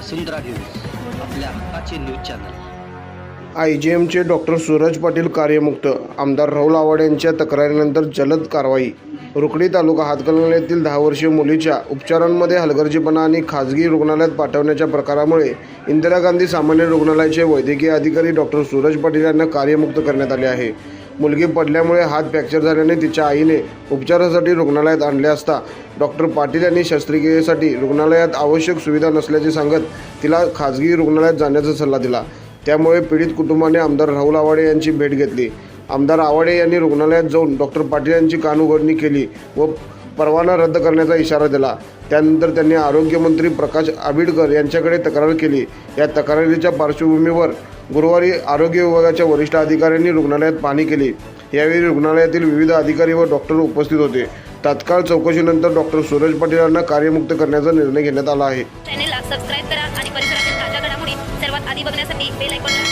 वसुंधरा news आपल्या हक्काचे news channel. I G एमचे डॉक्टर सूरज पाटील कार्यमुक्त. आमदार राहुल आवाड यांच्या तक्रारीनंतर जलद कारवाई. रुकडी तालुका हातकणंगल्यातील दहा वर्षीय मुलीच्या उपचारांमध्ये हलगर्जीपणा आणि खाजगी रुग्णालयात पाठवण्याच्या प्रकारामुळे इंदिरा गांधी सामान्य रुग्णालयाचे वैद्यकीय अधिकारी डॉक्टर सूरज पाटील यांना कार्यमुक्त करण्यात आले आहे. मुलगी पडल्यामुळे हात फ्रॅक्चर झाल्याने तिच्या आईने उपचारासाठी रुग्णालयात आणले असता. डॉक्टर पाटील यांनी शस्त्रक्रियेसाठी रुग्णालयात आवश्यक सुविधा नसल्याचे सांगत तिला खाजगी रुग्णालयात जाण्याचा सल्ला दिला. त्यामुळे पीडित कुटुंबाने आमदार राहुल आवाडे यांची भेट घेतली. आमदार आवाडे यांनी रुग्णालयात जाऊन डॉक्टर पाटील यांची कानउघडणी केली व परवाना रद्द करण्याचा इशारा दिला. त्यानंतर त्यांनी आरोग्यमंत्री प्रकाश आबिडकर यांच्याकडे तक्रार केली. या तक्रारीच्या पार्श्वभूमीवर गुरुवारी आरोग्य विभागाच्या वरिष्ठ अधिकाऱ्यांनी रुग्णालयात पाहणी केली. यावेळी रुग्णालयातील विविध अधिकारी व डॉक्टर उपस्थित होते. तात्काळ चौकशीनंतर डॉक्टर सूरज पाटील यांना कार्यमुक्त करण्याचा निर्णय घेण्यात आला आहे. चॅनेलला सबस्क्राईब करा आणि परिसरातील ताज्या घडामोडी सर्वात आधी बघण्यासाठी बेल आयकॉन